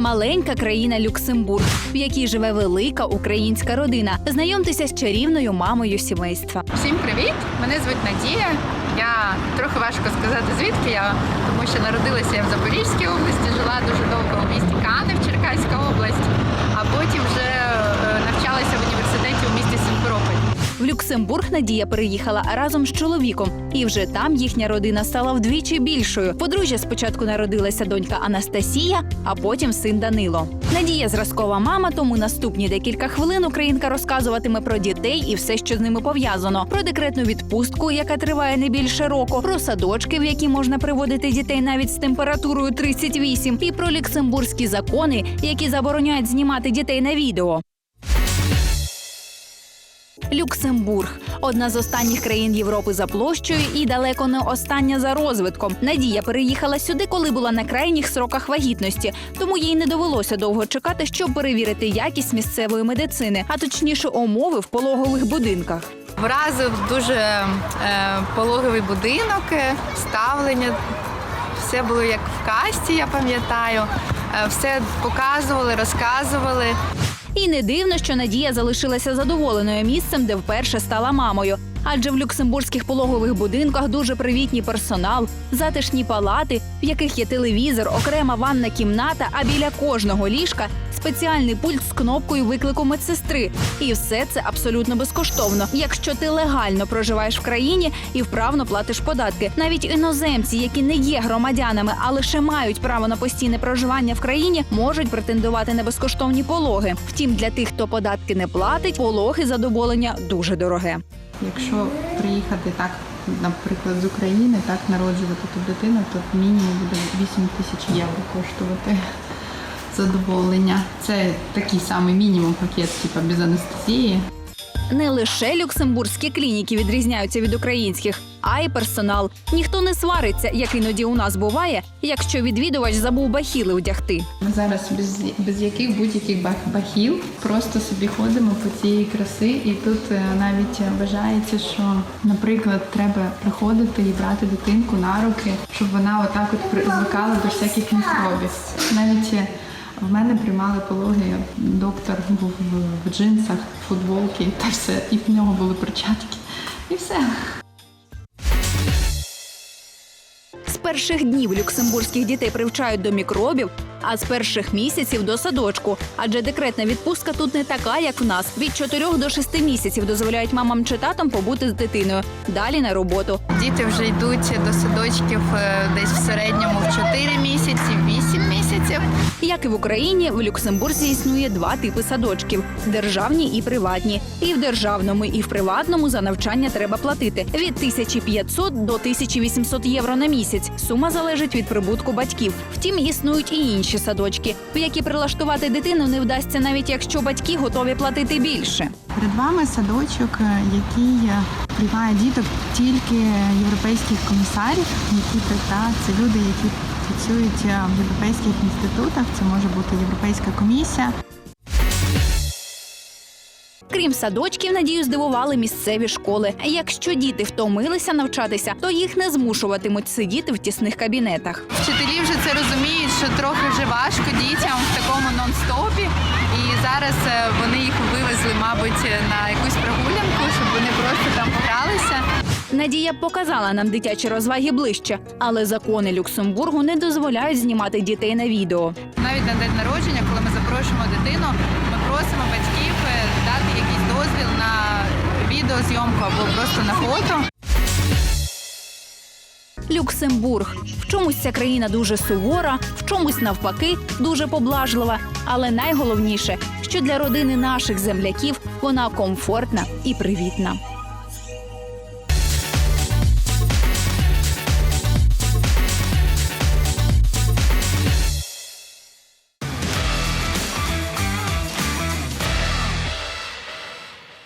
Маленька країна Люксембург, в якій живе велика українська родина. Знайомтеся з чарівною мамою сімейства. Всім привіт! Мене звуть Надія. Я трохи важко сказати звідки я, тому що народилася я в Запорізькій області, жила дуже довго у місті Канев, Черкаська область, а потім вже е, навчалася в університеті у місті Сімферополь. В Люксембург Надія переїхала разом з чоловіком, і вже там їхня родина стала вдвічі більшою. Подружжя спочатку народилася донька Анастасія, а потім син Данило. Надія зразкова мама, тому наступні декілька хвилин українка розказуватиме про дітей і все, що з ними пов'язано: про декретну відпустку, яка триває не більше року, про садочки, в які можна приводити дітей навіть з температурою 38, і про люксембурзькі закони, які забороняють знімати дітей на відео. Люксембург одна з останніх країн Європи за площею і далеко не остання за розвитком. Надія переїхала сюди, коли була на крайніх сроках вагітності, тому їй не довелося довго чекати, щоб перевірити якість місцевої медицини, а точніше умови в пологових будинках. Вразив дуже е, пологовий будинок, е, ставлення. Все було як в касті, я пам'ятаю. Е, все показували, розказували. І не дивно, що Надія залишилася задоволеною місцем, де вперше стала мамою. Адже в люксембурзьких пологових будинках дуже привітні персонал, затишні палати, в яких є телевізор, окрема ванна кімната, а біля кожного ліжка спеціальний пульт з кнопкою виклику медсестри. І все це абсолютно безкоштовно, якщо ти легально проживаєш в країні і вправно платиш податки. Навіть іноземці, які не є громадянами, а лише мають право на постійне проживання в країні, можуть претендувати на безкоштовні пологи. Втім, для тих, хто податки не платить, пологи задоволення дуже дороге. Якщо приїхати так, наприклад, з України, так народжувати ту дитину, то мінімум буде 8 тисяч євро коштувати задоволення. Це такий самий мінімум пакет, типу без анестезії. Не лише люксембурзькі клініки відрізняються від українських, а й персонал. Ніхто не свариться, як іноді у нас буває, якщо відвідувач забув бахіли одягти. Ми зараз без, без яких будь-яких бах- бахіл просто собі ходимо по цієї краси, і тут е, навіть вважається, що, наприклад, треба приходити і брати дитинку на руки, щоб вона отак от звикала до всяких мікробів. Навіть е, в мене приймали пологи, доктор був в, в джинсах, футболці та все, і в нього були перчатки. І все. З перших днів люксембурзьких дітей привчають до мікробів, а з перших місяців до садочку. Адже декретна відпустка тут не така, як в нас. Від 4 до 6 місяців дозволяють мамам чи татам побути з дитиною. Далі на роботу. Діти вже йдуть до садочків е, десь в середньому в 4 місяці, 8 місяців. Як і в Україні, в Люксембурзі існує два типи садочків: державні і приватні. І в державному, і в приватному за навчання треба платити від 1500 до 1800 євро на місяць. Сума залежить від прибутку батьків. Втім, існують і інші садочки, в які прилаштувати дитину не вдасться, навіть якщо батьки готові платити більше. Перед вами садочок, е, який е, приймає діток тільки європейських комісарів, які та, це люди, які працюють е, в європейських інститутах. Це може бути Європейська комісія. Крім садочків, надію здивували місцеві школи. Якщо діти втомилися навчатися, то їх не змушуватимуть сидіти в тісних кабінетах. Вчителі вже це розуміють, що трохи вже важко дітям в такому нон-стопі. І зараз е, вони їх вивезли, мабуть, на якусь прогулянку, щоб вони просто там погралися. Надія показала нам дитячі розваги ближче, але закони Люксембургу не дозволяють знімати дітей на відео. Навіть на день народження, коли ми запрошуємо дитину, ми просимо батьків е, дати якийсь дозвіл на відеозйомку або просто на фото. Люксембург в чомусь ця країна дуже сувора, в чомусь навпаки дуже поблажлива. Але найголовніше, що для родини наших земляків вона комфортна і привітна.